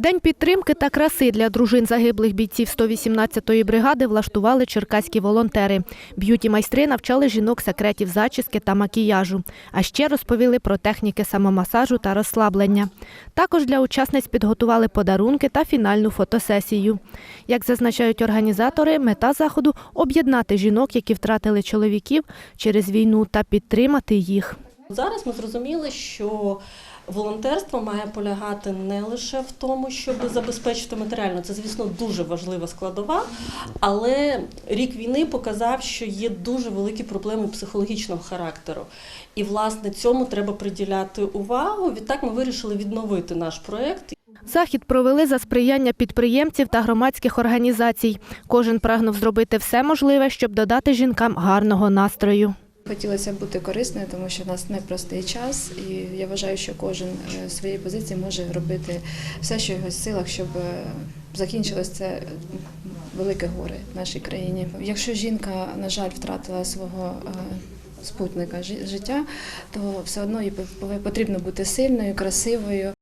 День підтримки та краси для дружин загиблих бійців 118-ї бригади влаштували черкаські волонтери. Б'юті-майстри навчали жінок секретів зачіски та макіяжу. А ще розповіли про техніки самомасажу та розслаблення. Також для учасниць підготували подарунки та фінальну фотосесію. Як зазначають організатори, мета заходу об'єднати жінок, які втратили чоловіків через війну, та підтримати їх. Зараз ми зрозуміли, що волонтерство має полягати не лише в тому, щоб забезпечити матеріально. Це, звісно, дуже важлива складова, але рік війни показав, що є дуже великі проблеми психологічного характеру. І, власне, цьому треба приділяти увагу. Відтак ми вирішили відновити наш проєкт. Захід провели за сприяння підприємців та громадських організацій. Кожен прагнув зробити все можливе, щоб додати жінкам гарного настрою. Хотілося бути корисною, тому що в нас непростий час, і я вважаю, що кожен е, з своєї позиції може робити все, що в його силах, щоб е, закінчилось це велике горе в нашій країні. Якщо жінка, на жаль, втратила свого е, спутника життя, то все одно їй потрібно бути сильною, красивою.